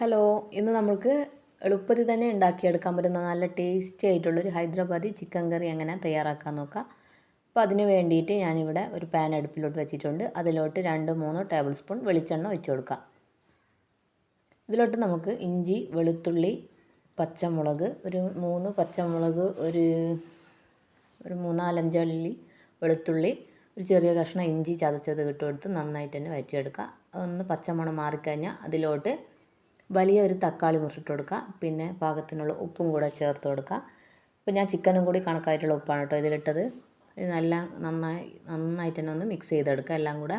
Hello ഇന്ന് നമ്മൾക്ക് എളുപ്പത്തിൽ തന്നെ ഉണ്ടാക്കിയെടുക്കാൻ പറ്റുന്ന നല്ല ടേസ്റ്റി ആയിട്ടുള്ളൊരു ഹൈദരാബാദി ചിക്കൻ കറി എങ്ങനെ തയ്യാറാക്കാൻ നോക്കാം. അപ്പോൾ അതിന് വേണ്ടിയിട്ട് ഞാനിവിടെ ഒരു പാൻ അടുപ്പിലോട്ട് വെച്ചിട്ടുണ്ട്. അതിലോട്ട് രണ്ട് മൂന്ന് ടേബിൾ സ്പൂൺ വെളിച്ചെണ്ണ ഒഴിച്ച് കൊടുക്കാം. ഇതിലോട്ട് നമുക്ക് ഇഞ്ചി വെളുത്തുള്ളി പച്ചമുളക് ഒരു മൂന്ന് പച്ചമുളക് ഒരു ഒരു മൂന്നാലഞ്ചള്ളി വെളുത്തുള്ളി ഒരു ചെറിയ കഷ്ണം ഇഞ്ചി ചതച്ചത് ഇട്ട് നന്നായിട്ട് തന്നെ വയറ്റിയെടുക്കുക ഒന്ന് പച്ചമുളക് മാറിക്കഴിഞ്ഞാൽ അതിലോട്ട് വലിയ ഒരു തക്കാളി മുറിച്ചിട്ട് കൊടുക്കുക. പിന്നെ പാകത്തിനുള്ള ഉപ്പും കൂടെ ചേർത്ത് കൊടുക്കുക. അപ്പോൾ ഞാൻ ചിക്കനും കൂടി കണക്കായിട്ടുള്ള ഉപ്പാണ് കേട്ടോ ഇതിലിട്ടത്. ഇത് നല്ല നന്നായി നന്നായിട്ട് തന്നെ ഒന്ന് മിക്സ് ചെയ്തെടുക്കുക എല്ലാം കൂടെ.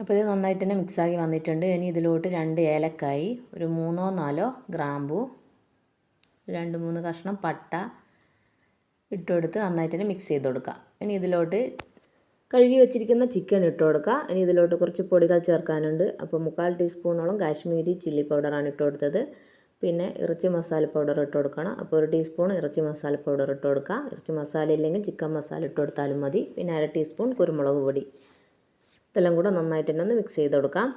അപ്പോൾ ഇത് നന്നായിട്ട് തന്നെ മിക്സാക്കി വന്നിട്ടുണ്ട്. ഇനി ഇതിലോട്ട് രണ്ട് ഏലക്കായി ഒരു മൂന്നോ നാലോ ഗ്രാമ്പു രണ്ട് മൂന്ന് കഷ്ണം പട്ട ഇട്ടുകൊടുത്ത് നന്നായിട്ട് തന്നെ മിക്സ് ചെയ്ത് കൊടുക്കുക. ഇനി ഇതിലോട്ട് കഴുകി വെച്ചിരിക്കുന്ന ചിക്കൻ ഇട്ട് കൊടുക്കുക. ഇനി ഇതിലോട്ട് കുറച്ച് പൊടികൾ ചേർക്കാനുണ്ട്. അപ്പോൾ മുക്കാൽ ടീസ്പൂണോളം കാശ്മീരി ചില്ലി പൗഡറാണ് ഇട്ട് കൊടുത്തത്. പിന്നെ ഇറച്ചി മസാല പൗഡർ ഇട്ട് കൊടുക്കണം. അപ്പോൾ ഒരു ടീസ്പൂൺ ഇറച്ചി മസാല പൗഡർ ഇട്ട് കൊടുക്കുക. ഇറച്ചി മസാല ഇല്ലെങ്കിൽ ചിക്കൻ മസാല ഇട്ട് കൊടുത്താലും മതി. പിന്നെ അര ടീസ്പൂൺ കുരുമുളക് പൊടി. ഇതെല്ലാം കൂടെ നന്നായിട്ട് തന്നെ ഒന്ന് മിക്സ് ചെയ്ത് കൊടുക്കാം.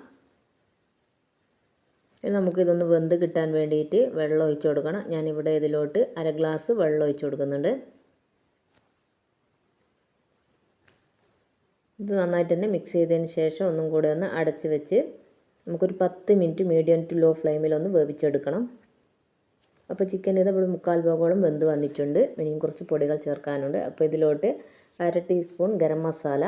ഇനി നമുക്കിതൊന്ന് വെന്ത് കിട്ടാൻ വേണ്ടിയിട്ട് വെള്ളം ഒഴിച്ച് കൊടുക്കണം. ഞാനിവിടെ ഇതിലോട്ട് അര ഗ്ലാസ് വെള്ളം ഒഴിച്ച് കൊടുക്കുന്നുണ്ട്. ഇത് നന്നായിട്ട് തന്നെ മിക്സ് ചെയ്തതിന് ശേഷം ഒന്നും കൂടെ ഒന്ന് അടച്ച് വെച്ച് നമുക്കൊരു പത്ത് മിനിറ്റ് മീഡിയം ടു ലോ ഫ്ലെയിമിൽ ഒന്ന് വേവിച്ചെടുക്കണം. അപ്പോൾ ചിക്കൻ ഇത് ഇവിടെ മുക്കാൽ ഭാഗോളം വെന്ത് വന്നിട്ടുണ്ട്. ഇനിയും കുറച്ച് പൊടികൾ ചേർക്കാനുണ്ട്. അപ്പോൾ ഇതിലോട്ട് അര ടീസ്പൂൺ ഗരം മസാല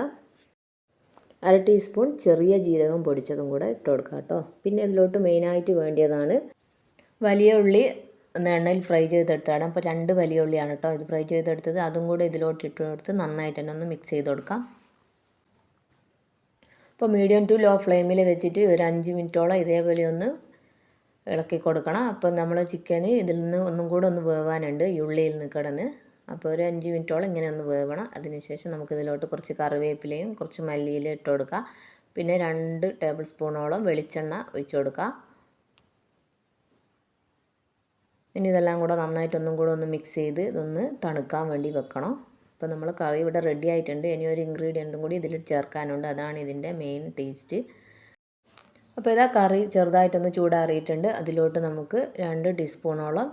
അര ടീസ്പൂൺ ചെറിയ ജീരകം പൊടിച്ചതും കൂടെ ഇട്ട് കൊടുക്കാം കേട്ടോ. പിന്നെ ഇതിലോട്ട് മെയിനായിട്ട് വേണ്ടിയതാണ് വലിയ ഉള്ളി ഒന്ന് എണ്ണയിൽ ഫ്രൈ ചെയ്തെടുത്താണ് അപ്പോൾ രണ്ട് വലിയ ഉള്ളിയാണ് കേട്ടോ ഇത് ഫ്രൈ ചെയ്തെടുത്തത്. അതും കൂടെ ഇതിലോട്ട് ഇട്ട് കൊടുത്ത് നന്നായിട്ട് തന്നെ ഒന്ന് മിക്സ് ചെയ്ത് കൊടുക്കാം. അപ്പോൾ മീഡിയം ടു ലോ ഫ്ലെയിമിൽ വെച്ചിട്ട് ഒരു അഞ്ച് മിനിറ്റോളം ഇതേപോലെ ഒന്ന് ഇളക്കി കൊടുക്കണം. അപ്പോൾ നമ്മൾ ചിക്കന് ഇതിൽ നിന്ന് ഒന്നും കൂടെ ഒന്ന് വേവാനുണ്ട്. ഉള്ളിയിൽ നിന്ന് കിടന്ന്. അപ്പോൾ ഒരു അഞ്ച് മിനിറ്റോളം ഇങ്ങനെ ഒന്ന് വേവണം. അതിനുശേഷം നമുക്കിതിലോട്ട് കുറച്ച് കറിവേപ്പിലയും കുറച്ച് മല്ലിയിലും ഇട്ട് കൊടുക്കുക പിന്നെ രണ്ട് ടേബിൾ സ്പൂണോളം വെളിച്ചെണ്ണ ഒഴിച്ച് കൊടുക്കുക ഇനി ഇതെല്ലാം കൂടെ നന്നായിട്ടൊന്നും കൂടെ ഒന്ന് മിക്സ് ചെയ്ത് ഇതൊന്ന് തണുക്കാൻ വേണ്ടി വെക്കണം. അപ്പോൾ നമ്മൾ കറി ഇവിടെ റെഡി ആയിട്ടുണ്ട്. ഇനി ഒരു ഇൻഗ്രീഡിയന്റും കൂടി ഇതിൽ ചേർക്കാനുണ്ട്. അതാണ് ഇതിന്റെ മെയിൻ ടേസ്റ്റ് അപ്പോൾ ഇതാ കറി ചെറുതായിട്ടൊന്ന് ചൂടാറിയിട്ടുണ്ട്. അതിലോട്ട് നമുക്ക് രണ്ട് ടീസ്പൂണോളം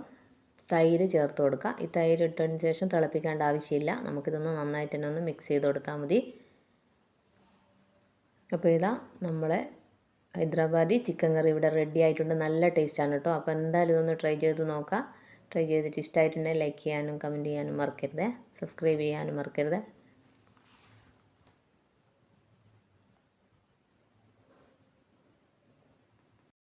തൈര് ചേർത്ത് കൊടുക്കാം. ഈ തൈര് ഇട്ടതിന് ശേഷം തിളപ്പിക്കേണ്ട ആവശ്യമില്ല. നമുക്കിതൊന്ന് നന്നായിട്ട് തന്നെ ഒന്ന് മിക്സ് ചെയ്ത് കൊടുത്താൽ മതി. അപ്പോൾ ഇതാ നമ്മളെ ഹൈദരാബാദി ചിക്കൻ കറി ഇവിടെ റെഡി ആയിട്ടുണ്ട്. നല്ല ടേസ്റ്റാണ് കേട്ടോ. അപ്പോൾ എന്തായാലും ഇതൊന്ന് ട്രൈ ചെയ്ത് നോക്കാം. ട്രൈ ചെയ്തിട്ട് ഇഷ്ടമായിട്ടുണ്ടെങ്കിൽ ലൈക്ക് ചെയ്യാനും കമന്റ് ചെയ്യാനും മറക്കരുത്. സബ്സ്ക്രൈബ് ചെയ്യാനും മറക്കരുത്.